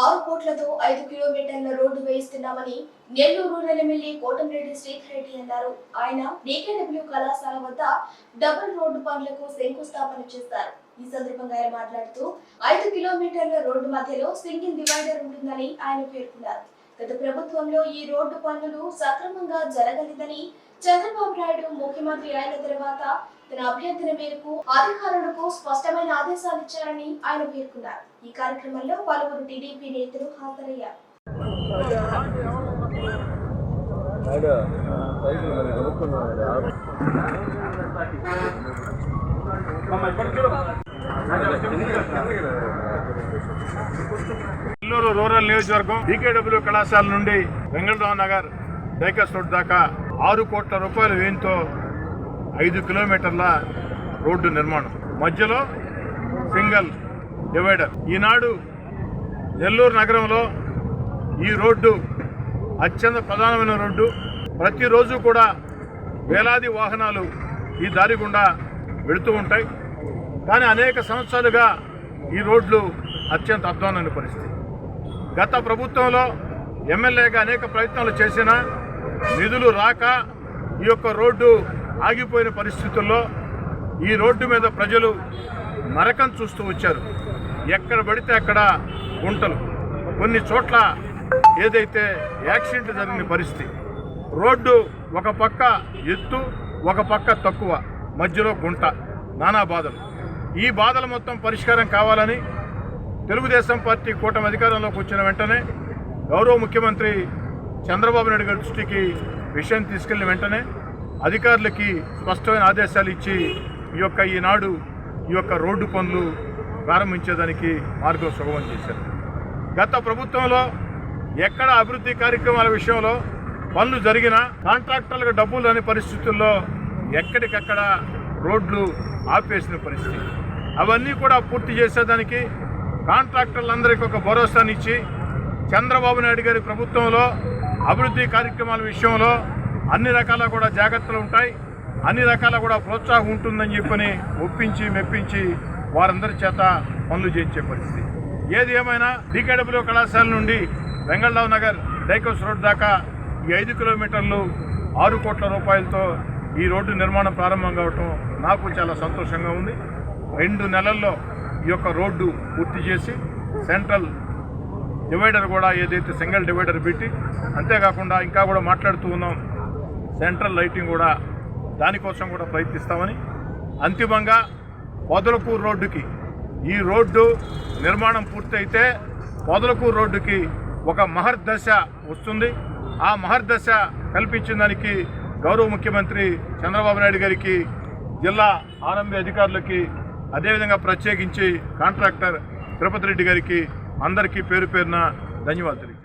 ఆరు కోట్లతో ఐదు కిలోమీటర్ల రోడ్డు వేయిస్తున్నామని నెల్లూరు రూరల్ ఎమ్మెల్యే కోటమిరెడ్డి శ్రీధర్ రెడ్డి అన్నారు. ఆయన డీకేడబ్ల్యూ కళాశాల వద్ద డబుల్ రోడ్డు పనులకు శంకుస్థాపన చేస్తారు. ఈ సందర్భంగా ఆయన మాట్లాడుతూ ఐదు కిలోమీటర్ల రోడ్డు మధ్యలో సింగిల్ డివైడర్ ఉంటుందని ఆయన పేర్కొన్నారు. గత ప్రభుత్వంలో ఈ రోడ్డు పనులు సక్రమంగా జరగలేదని చంద్రబాబు నాయుడు ముఖ్యమంత్రి అయిన తర్వాత తన అభ్యర్థన మేరకు అధికారులకు స్పష్టమైన ఆదేశాలు ఇచ్చారని ఆయన పేర్కొన్నారు. ఈ కార్యక్రమంలో పలువురు టీడీపీ నేతలు హాజరయ్యారు. నెల్లూరు రూరల్ నియోజకవర్గం డీకేడబ్ల్యూ కళాశాల నుండి వెంకటరావు నగర్ డైకస్ రోడ్ దాకా ఆరు కోట్ల రూపాయల వ్యయంతో ఐదు కిలోమీటర్ల రోడ్డు నిర్మాణం. మధ్యలో సింగల్ డివైడర్. ఈనాడు నెల్లూరు నగరంలో ఈ రోడ్డు అత్యంత ప్రధానమైన రోడ్డు. ప్రతిరోజు కూడా వేలాది వాహనాలు ఈ దారి గుండా వెళుతూ ఉంటాయి. కానీ అనేక సంవత్సరాలుగా ఈ రోడ్లు అత్యంత అధ్వానమైన పరిస్థితి. గత ప్రభుత్వంలో ఎమ్మెల్యేగా అనేక ప్రయత్నాలు చేసినా నిధులు రాక ఈ యొక్క రోడ్డు ఆగిపోయిన పరిస్థితుల్లో ఈ రోడ్డు మీద ప్రజలు నరకం చూస్తూ వచ్చారు. ఎక్కడ పడితే అక్కడ గుంటలు. కొన్ని చోట్ల ఏదైతే యాక్సిడెంట్ జరిగిన పరిస్థితి రోడ్డు ఒక పక్క ఎత్తు ఒక పక్క తక్కువ మధ్యలో గుంట నానా బాధలు. ఈ బాధలు మొత్తం పరిష్కారం కావాలని తెలుగుదేశం పార్టీ కూటమి అధికారంలోకి వచ్చిన వెంటనే గౌరవ ముఖ్యమంత్రి చంద్రబాబు నాయుడు గారి దృష్టికి విషయం తీసుకెళ్ళిన వెంటనే అధికారులకి స్పష్టమైన ఆదేశాలు ఇచ్చి ఈ యొక్క ఈనాడు ఈ యొక్క రోడ్డు పనులు ప్రారంభించేదానికి మార్గం సుగమం చేశారు. గత ప్రభుత్వంలో ఎక్కడ అభివృద్ధి కార్యక్రమాల విషయంలో పనులు జరిగినా కాంట్రాక్టర్లకు డబ్బులు లేని పరిస్థితుల్లో ఎక్కడికక్కడ రోడ్లు ఆపేసిన పరిస్థితి. అవన్నీ కూడా పూర్తి చేసేదానికి కాంట్రాక్టర్లందరికీ ఒక భరోసానిచ్చి చంద్రబాబు నాయుడు గారి ప్రభుత్వంలో అభివృద్ధి కార్యక్రమాల విషయంలో అన్ని రకాల కూడా జాగ్రత్తలు ఉంటాయి. అన్ని రకాల కూడా ప్రోత్సాహం ఉంటుందని చెప్పని ఒప్పించి మెప్పించి వారందరి చేత పనులు చేయించే పరిస్థితి. ఏది ఏమైనా డీకేడబ్ల్యూ కళాశాల నుండి వెంగళరావు నగర్ డైకోస్ రోడ్ దాకా ఈ ఐదు కిలోమీటర్లు ఆరు కోట్ల రూపాయలతో ఈ రోడ్డు నిర్మాణం ప్రారంభం కావటం నాకు చాలా సంతోషంగా ఉంది. రెండు నెలల్లో ఈ యొక్క రోడ్డు పూర్తి చేసి సెంట్రల్ డివైడర్ కూడా ఏదైతే సింగిల్ డివైడర్ పెట్టి అంతేకాకుండా ఇంకా కూడా మాట్లాడుతూ ఉన్నాం. సెంట్రల్ లైటింగ్ కూడా దానికోసం కూడా ప్రయత్నిస్తామని. అంతిమంగా పొదలకూరు రోడ్డుకి ఈ రోడ్డు నిర్మాణం పూర్తయితే పొదలకూరు రోడ్డుకి ఒక మహర్దశ వస్తుంది. ఆ మహర్దశ కల్పించిన దానికి గౌరవ ముఖ్యమంత్రి చంద్రబాబు నాయుడు గారికి జిల్లా ఆర్ఎంబీ అధికారులకి అదేవిధంగా ప్రత్యేకించి కాంట్రాక్టర్ తిరుపతి రెడ్డి గారికి అందరికీ పేరు పేరున ధన్యవాదాలు.